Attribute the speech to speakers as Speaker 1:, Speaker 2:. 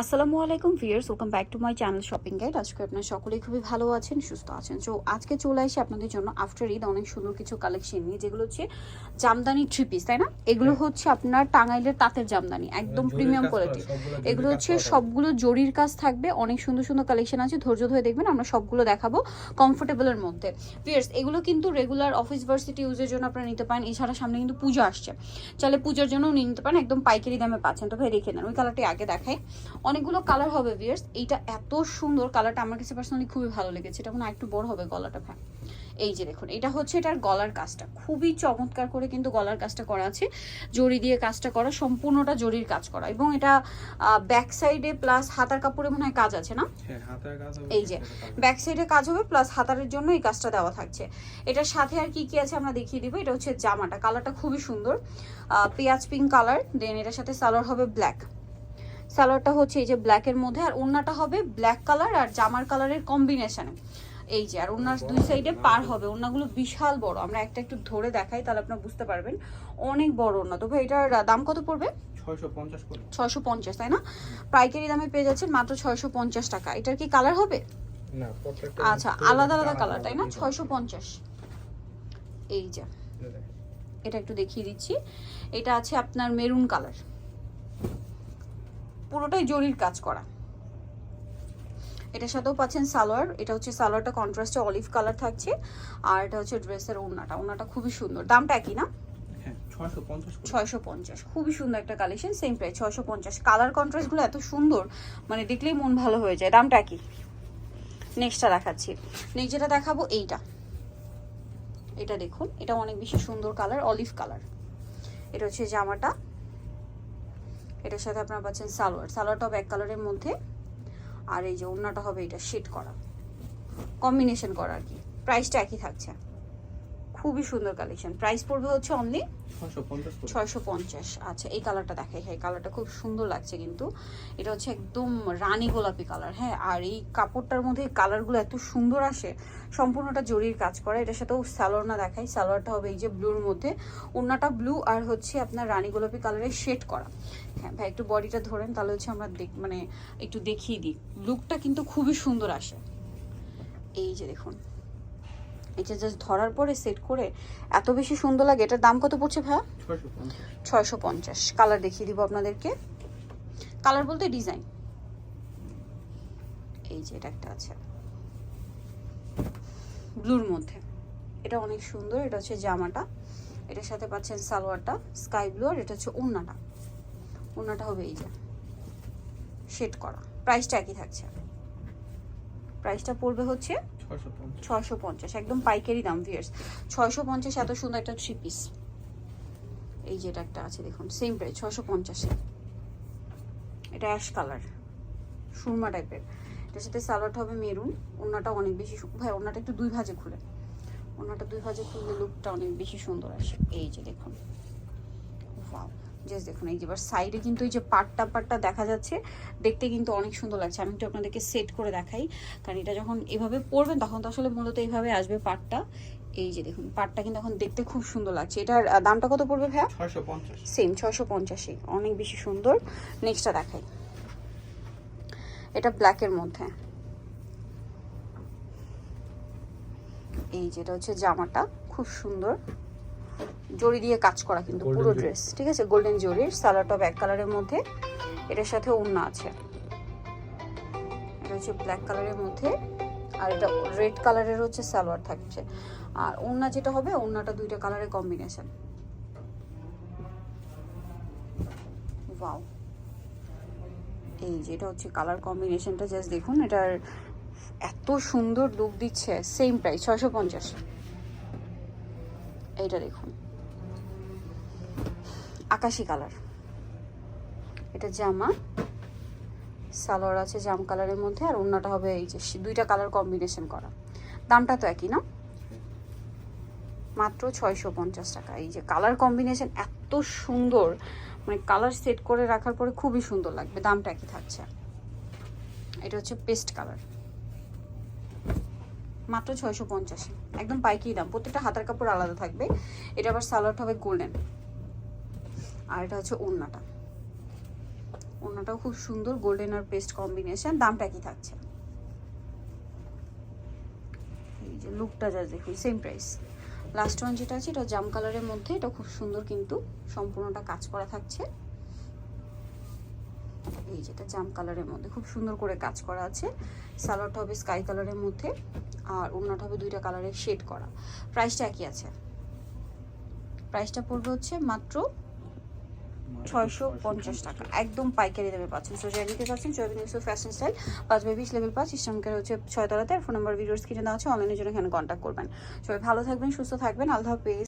Speaker 1: আসসালামু আলাইকুম viewers welcome back to my channel shopping guide. আজকে আপনার সকলেই খুবই ভালো আছেন সুস্থ আছেন। সো আজকে চলে আসি আপনাদের জন্য আফটার ঈদ অনেক সুন্দর কিছু কালেকশন নিয়ে যেগুলো হচ্ছে জামদানি থ্রি পিস তাই না? এগুলো হচ্ছে আপনার টাঙ্গাইলের তাঁতের জামদানি একদম প্রিমিয়াম
Speaker 2: কাজ
Speaker 1: কোয়ালিটি এগুলো হচ্ছে সবগুলো জরির কাজ থাকবে অনেক সুন্দর সুন্দর কালেকশন আছে ধৈর্য ধরে দেখবেন আমরা সবগুলো দেখাবো কমফোর্টেবলের মধ্যে। ভিয়ার্স এগুলো কিন্তু রেগুলার অফিস ভার্সিটি ইউজের জন্য আপনারা নিতে পারেন এছাড়া সামনে কিন্তু পুজো আসছে। চাইলে পুজোর জন্য নিয়ে নিতে পারেন একদম পাইকারি দামে পাচ্ছেন। তো ভাই রেখে নেন ওই কালারটি আগে দেখাই। অনেকগুলো কালার হবে ভিয়ার্স এইটা এত সুন্দর কালারটা আমার কাছে পার্সোনালি খুবই ভালো লেগেছে। এটা মনে হয় একটু বড় হবে গলাটা ভাই। এই যে দেখুন এটা হচ্ছে এটার গলার কাজটা। খুবই চমৎকার করে কিন্তু গলার কাজটা করা আছে। জরি দিয়ে কাজটা করা সম্পূর্ণটা জরির কাজ করা। এবং এটা ব্যাক সাইডে প্লাস হাতার কাপড়ে মনে হয় কাজ আছে না?
Speaker 2: হ্যাঁ, হাতের কাজ হবে,
Speaker 1: এই যে। ব্যাক সাইডে কাজ হবে প্লাস হাতারের জন্য এই কাজটা দেওয়া থাকছে। এটার সাথে আর কি কি আছে আমরা দেখিয়ে দিব। এটা হচ্ছে জামাটা। কালারটা খুবই সুন্দর। পেঁয়াজ পিঙ্ক কালার দেন এটার সাথে সালোয়ার হবে ব্ল্যাক সালোয়ারটা হচ্ছে এই যে ব্ল্যাকের মধ্যে আর ওড়নাটা হবে ব্ল্যাক কালার আর জামার কালারের কম্বিনেশনে এই যে আর ওনার দুই সাইডে পার হবে। ওনাগুলো বিশাল বড়। আমরা একটা একটু ধরে দেখাই তাহলে আপনারা বুঝতে পারবেন। অনেক বড় ওনা তো ভাই এটার দাম কত পড়বে?
Speaker 2: 650 করে।
Speaker 1: ছয়শো পঞ্চাশ তাই না? পাইকারি দামে পেয়ে যাচ্ছেন মাত্র ছয়শো পঞ্চাশ টাকা। এটার কি কালার হবে? আচ্ছা আলাদা আলাদা কালার তাই না। ছয়শো পঞ্চাশ। এই যে এটা একটু দেখিয়ে দিচ্ছি। এটা আছে আপনার মেরুন কালার পুরোটাই জরির কাজ করা। এটার সাথেও পাচ্ছেন সালোয়ার। এটা হচ্ছে সালোয়ারটা কন্ট্রাস্টে অলিভ কালার থাকছে। আর এটা হচ্ছে ড্রেসের ওড়নাটা। ওড়নাটা খুবই সুন্দর। দামটা একই না?
Speaker 2: হ্যাঁ, 650
Speaker 1: ছয়শো পঞ্চাশ। খুবই সুন্দর একটা কালেকশন সেম প্রাইস ছয়শো পঞ্চাশ। কালার কন্ট্রাস্টগুলো এত সুন্দর মানে দেখলেই মন ভালো হয়ে যায়। দামটা কি নেক্সটটা দেখাচ্ছি। নেক্সট যেটা দেখাবো এইটা। এটা দেখুন এটা অনেক বেশি সুন্দর কালার অলিভ কালার এটা হচ্ছে জামাটা। এটার সাথে আপনারা পাচ্ছেন সালোয়ার। সালোয়ারটা হবে এক কালারের মধ্যে। আর এই যে ওড়নাটা হবে এটা শেড করা। কম্বিনেশন করা আর কি। প্রাইসটা একই থাকছে। খুবই সুন্দর কালেকশন প্রাইস পড়বে হচ্ছে অনলি
Speaker 2: 650
Speaker 1: ছয়শো পঞ্চাশ। আচ্ছা এই কালারটা দেখাই। হ্যাঁ কালারটা খুব সুন্দর লাগছে কিন্তু। এটা হচ্ছে একদম রানী গোলাপি কালার হ্যাঁ? আর এই কাপড়টার মধ্যে কালারগুলো এত সুন্দর আসে সম্পূর্ণটা জরির কাজ করা। এটার সাথেও সালোয়ার না দেখাই। সালোয়ারটা হবে এই যে ব্লুর মধ্যে। ওড়নাটা ব্লু আর হচ্ছে আপনার রানী গোলাপি কালারের শেড করা। হ্যাঁ ভাই একটু বডিটা ধরেন তাহলে হচ্ছে আমরা দেখ মানে একটু দেখিয়ে দিই। লুকটা কিন্তু খুবই সুন্দর আসে। এই যে দেখুন। এটা জাস্ট ধরার পরে সেট করে এত বেশি সুন্দর লাগে, এটার দাম কত পড়ছে
Speaker 2: 650
Speaker 1: ছয়শো পঞ্চাশ। কালার দেখিয়ে দিব আপনাদেরকে। কালার বলতে ডিজাইন এই যে এটা একটা আছে। ব্লুর মধ্যে। এটা অনেক সুন্দর, এটা হচ্ছে জামাটা। এটার সাথে পাচ্ছেন সালোয়ারটা স্কাই ব্লু আর এটা হচ্ছে ওড়নাটা। ওড়নাটা হবে এই যে। শেড করা। প্রাইসটা একই থাকছে। প্রাইসটা পড়বে হচ্ছে ছশো পঞ্চাশ। একদম পাইকারি দাম ভিয়ার্স ছয়শো পঞ্চাশ এত সুন্দর একটা থ্রি পিস এই যে এটা একটা আছে দেখুন সেম প্রাইস ছশো পঞ্চাশে। এটা অ্যাশ কালার সুরমা টাইপের এটার সাথে সালোয়ারটা হবে মেরুন ওনাটা অনেক বেশি ভাই ওনাটা একটু দুই ভাজে খুলে। ওনাটা দুই ভাজে খুললে লুকটা অনেক বেশি সুন্দর আসে। এই যে দেখুন ওয়াও জাস্ট দেখুন এই যে এবার সাইডে কিন্তু এই যে পাটটা পাটটা দেখা যাচ্ছে দেখতে কিন্তু অনেক সুন্দর লাগছে। আমি একটু আপনাদেরকে সেট করে দেখাই। কারণ এটা যখন এভাবে পরবেন তখন তো আসলে মূলত এইভাবে আসবে পাটটা এই যে দেখুন পাটটা কিন্তু এখন দেখতে খুব সুন্দর লাগছে। এটার দামটা কত পড়বে ভাইয়া?
Speaker 2: 650
Speaker 1: সেম ছয়শো পঞ্চাশে অনেক বেশি সুন্দর। নেক্সটটা দেখাই। এটা ব্ল্যাকের মধ্যে। এই যেটা হচ্ছে জামাটা। খুব সুন্দর। জরি দিয়ে কাজ করা কিন্তু পুরো ড্রেস ঠিক আছে? গোল্ডেন জরির সালারটা ব্যাক কালারের মধ্যে। এটার সাথে ওড়না আছে। এটা হচ্ছে ব্ল্যাক কালারের মধ্যে। আর এটা রেড কালারের হচ্ছে সালোয়ার থাকছে। আর ওড়না যেটা হবে ওড়নাটা দুইটা কালারের কম্বিনেশন ওয়াও এই যে এটা হচ্ছে কালার কম্বিনেশনটা জাস্ট দেখুন এটার এত সুন্দর লুক দিচ্ছে। সেম প্রাইস ছয়শো পঞ্চাশ। এইটা দেখুন। আকাশি কালার। এটা জামা, সালোয়ার আছে জাম কালারের মধ্যে, আর অন্যটা হবে এই যে দুইটা কালার কম্বিনেশন করা। দামটা তো একই না? মাত্র ছয়শো পঞ্চাশ টাকা। এই যে কালার কম্বিনেশন এত সুন্দর মানে কালার সেট করে রাখার পরে খুবই সুন্দর লাগবে, দামটা একই থাকছে। এটা হচ্ছে পেস্ট কালার। মাত্র ছয়শো পঞ্চাশ। একদম পাইকি দাম, প্রত্যেকটা হাতার কাপড় আলাদা থাকবে। এটা আবার সালোয়ারটা হবে গোল্ডেন আর এটা হচ্ছে ওড়নাটা। ওনাটাও খুব সুন্দর গোল্ডেন আর পেস্ট কম্বিনেশন দামটা কি থাকছে। এই যে লুকটা যা দেখুন সেম প্রাইস লাস্ট ওয়ান যেটা আছে, এটা জাম কালারের মধ্যে, এটা খুব সুন্দর কিন্তু সম্পূর্ণটা কাজ করা থাকছে। এই যেটা জাম কালারের মধ্যে, খুব সুন্দর করে কাজ করা আছে। সালোয়ারটা হবে স্কাই কালারের মধ্যে, আর ওড়নাটা হবে দুইটা কালারের শেড করা। প্রাইসটা একই আছে। প্রাইসটা পড়বে হচ্ছে মাত্র ছয়শো পঞ্চাশ টাকা। একদম পাইকারি দামে পাচ্ছেন। সো যাই নিতে চৌবিন ইউসুফ ফ্যাশন স্টাইল, পাঁচ বাই বিশ লেভেল পাঁচ ইসলামকের হচ্ছে ছয়তলাতে ফোন নাম্বার ভিডিওস কিনে দেওয়া আছে অনলাইনের জন্য এখানে কন্ট্যাক্ট করবেন। সবাই ভালো থাকবেন, সুস্থ থাকবেন, আল্লাহ হাফেজ।